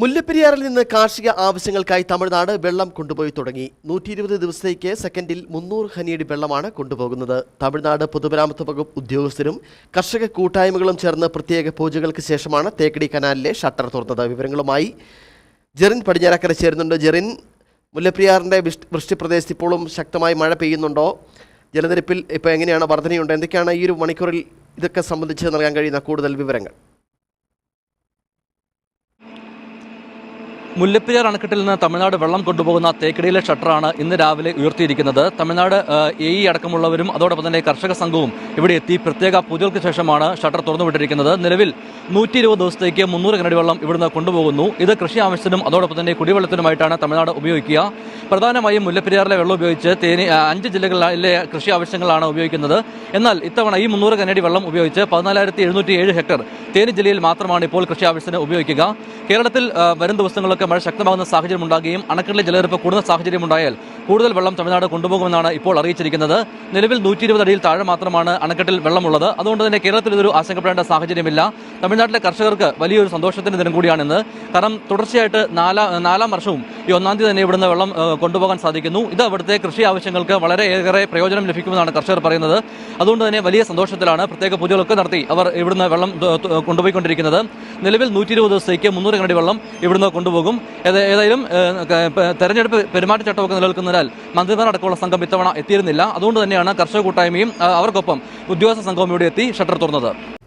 മുല്ലപ്പെരിയാറിൽ നിന്ന് കാർഷിക ആവശ്യങ്ങൾക്കായി തമിഴ്നാട് വെള്ളം കൊണ്ടുപോയി തുടങ്ങി. നൂറ്റി ഇരുപത് ദിവസത്തേക്ക് സെക്കൻഡിൽ മുന്നൂറ് ഖനിയടി വെള്ളമാണ് കൊണ്ടുപോകുന്നത്. തമിഴ്നാട് പൊതുമരാമത്ത് വകുപ്പ് ഉദ്യോഗസ്ഥരും കർഷക കൂട്ടായ്മകളും ചേർന്ന് പ്രത്യേക പൂജകൾക്ക് ശേഷമാണ് തേക്കടി കനാലിലെ ഷട്ടർ തുറന്നത്. വിവരങ്ങളുമായി ജെറിൻ പടിഞ്ഞാറക്കര ചേരുന്നുണ്ട്. ജെറിൻ മുല്ലപ്പെരിയാറിന്റെ വിഷ്- വൃഷ്ടിപ്രദേശത്ത് ഇപ്പോഴും ശക്തമായി മഴ പെയ്യുന്നുണ്ടോ? ജലനിരപ്പിൽ ഇപ്പോൾ എങ്ങനെയാണ് വർധനയുണ്ട്? എന്തൊക്കെയാണ് ഈ ഒരു മണിക്കൂറിൽ ഇതൊക്കെ സംബന്ധിച്ച് നൽകാൻ കഴിയുന്ന കൂടുതൽ വിവരങ്ങൾ? മുല്ലപ്പെരിയാർ അണക്കെട്ടിൽ നിന്ന് തമിഴ്നാട് വെള്ളം കൊണ്ടുപോകുന്ന തേക്കടിയിലെ ഷട്ടറാണ് ഇന്ന് രാവിലെ ഉയർത്തിയിരിക്കുന്നത്. തമിഴ്നാട് എ ഇ അടക്കമുള്ളവരും അതോടൊപ്പം തന്നെ കർഷക സംഘവും ഇവിടെ എത്തി പ്രത്യേക പൂജകൾക്ക് ശേഷമാണ് ഷട്ടർ തുറന്നുവിട്ടിരിക്കുന്നത് നിലവിൽ നൂറ്റി ഇരുപത് ദിവസത്തേക്ക് മുന്നൂറ് കനടി വെള്ളം ഇവിടുന്ന് കൊണ്ടുപോകുന്നു. ഇത് കൃഷി ആവശ്യത്തിനും അതോടൊപ്പം തന്നെ കുടിവെള്ളത്തിനുമായിട്ടാണ് തമിഴ്നാട് ഉപയോഗിക്കുക. പ്രധാനമായും മുല്ലപ്പെരിയാറിലെ വെള്ളം ഉപയോഗിച്ച് തേനി അഞ്ച് ജില്ലകളിലെ കൃഷി ആവശ്യങ്ങളാണ് ഉപയോഗിക്കുന്നത്. എന്നാൽ ഇത്തവണ ഈ മുന്നൂറ് കനടി വെള്ളം ഉപയോഗിച്ച് പതിനാലായിരത്തി ഹെക്ടർ തേനി ജില്ലയിൽ മാത്രമാണ് ഇപ്പോൾ കൃഷി ആവശ്യത്തിന് ഉപയോഗിക്കുക. കേരളത്തിൽ വരും ദിവസങ്ങളിലൊക്കെ മഴ ശക്തമാകുന്ന സാഹചര്യം ഉണ്ടാകുകയും അണക്കെട്ടിലെ ജലനിരപ്പ് കൂടുന്ന സാഹചര്യം ഉണ്ടായാൽ കൂടുതൽ വെള്ളം തമിഴ്നാട് കൊണ്ടുപോകുമെന്നാണ് ഇപ്പോൾ അറിയിച്ചിരിക്കുന്നത്. നിലവിൽ നൂറ്റി ഇരുപത് അടിയിൽ താഴെ മാത്രമാണ് അണക്കെട്ടിൽ വെള്ളമുള്ളത്. അതുകൊണ്ട് തന്നെ കേരളത്തിൽ ഇതൊരു ആശങ്കപ്പെടേണ്ട സാഹചര്യമില്ല. തമിഴ്നാട്ടിലെ കർഷകർക്ക് വലിയൊരു സന്തോഷത്തിന്റെ ദിനം കൂടിയാണിന്ന്. കാരണം തുടർച്ചയായിട്ട് നാലാം നാലാം വർഷവും ഈ ഒന്നാം തീയതി തന്നെ ഇവിടുന്ന് വെള്ളം കൊണ്ടുപോകാൻ സാധിക്കുന്നു. ഇത് അവിടുത്തെ കൃഷി ആവശ്യങ്ങൾക്ക് വളരെ ഏറെ പ്രയോജനം ലഭിക്കുമെന്നാണ് കർഷകർ പറയുന്നത്. അതുകൊണ്ട് തന്നെ വലിയ സന്തോഷത്തിലാണ് പ്രത്യേക പൂജകളൊക്കെ നടത്തി അവർ ഇവിടുന്ന് വെള്ളം കൊണ്ടുപോയിക്കൊണ്ടിരിക്കുന്നത്. നിലവിൽ നൂറ്റി ഇരുപത് ദിവസത്തേക്ക് മുന്നൂറ് കണടി വെള്ളം ഇവിടുന്ന് കൊണ്ടുപോകും. ഏത- ഏതായാലും തെരഞ്ഞെടുപ്പ് പെരുമാറ്റച്ചട്ടമൊക്കെ നിലനിൽക്കുന്നതിനാൽ മന്ത്രിമാർ അടക്കമുള്ള സംഘം ഇത്തവണ എത്തിയിരുന്നില്ല. അതുകൊണ്ട് തന്നെയാണ് കർഷക കൂട്ടായ്മയും അവർക്കൊപ്പം ഉദ്യോഗസ്ഥ സംഘവും ഇവിടെ എത്തി ഷട്ടർ തുറന്നത്.